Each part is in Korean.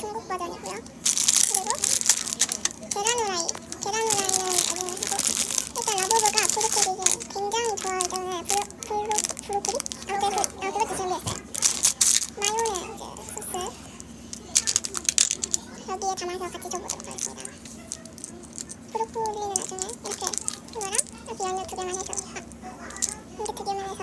중국 버전이고요. 그리고 계란 후라이. 계란 후라이는 나중에 하고 일단 라보브가 브로콜리 굉장히 좋아하잖아요. 브로, 브로, 브로콜리? 아무튼 그, 아, 그것도 준비했어요. 마요네즈 소스 여기에 담아서 같이 줘보도록 하겠습니다. 브로콜리는 나중에 이렇게 이거랑 여기 연유 두 개만 해서 아, 이렇게 두 개만 해서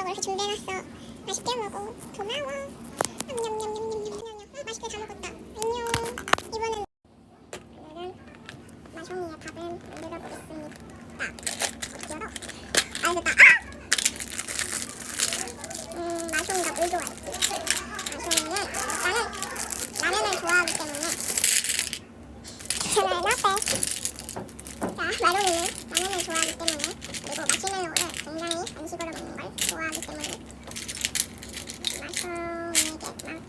안아 준비해놨어. 맛있게 먹어. 음, 먹었다. 안녕. 이번엔 마숑이의 밥은 만들어 보겠습니다. 열어. 아 됐다. 아! 음 마숑이가 뭘 좋아했지? 마숑이는 일단은 라면을 좋아하기 때문에 라면 앞에 자 마룡이는 라면을 좋아하기 때문에 그리고 마시멜로를 굉장히 간식으로 먹는 걸 좋아하기 때문에 마숑에게 막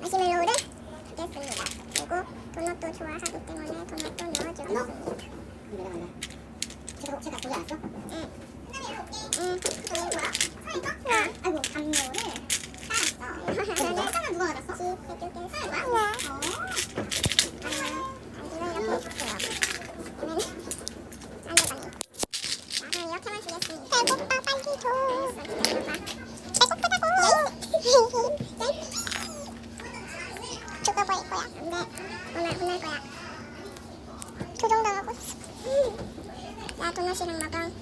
마시멜로우를 주겠습니다. 그리고 도넛도 좋아하기 때문에 도넛도 넣어주겠습니다. 만나. 제가 제가 보지 않았어? 응. 응. 잊어버릴 거야. 근데 오늘 보낼 거야. 그 조정당하고 있어. 야 도넛이랑 나랑.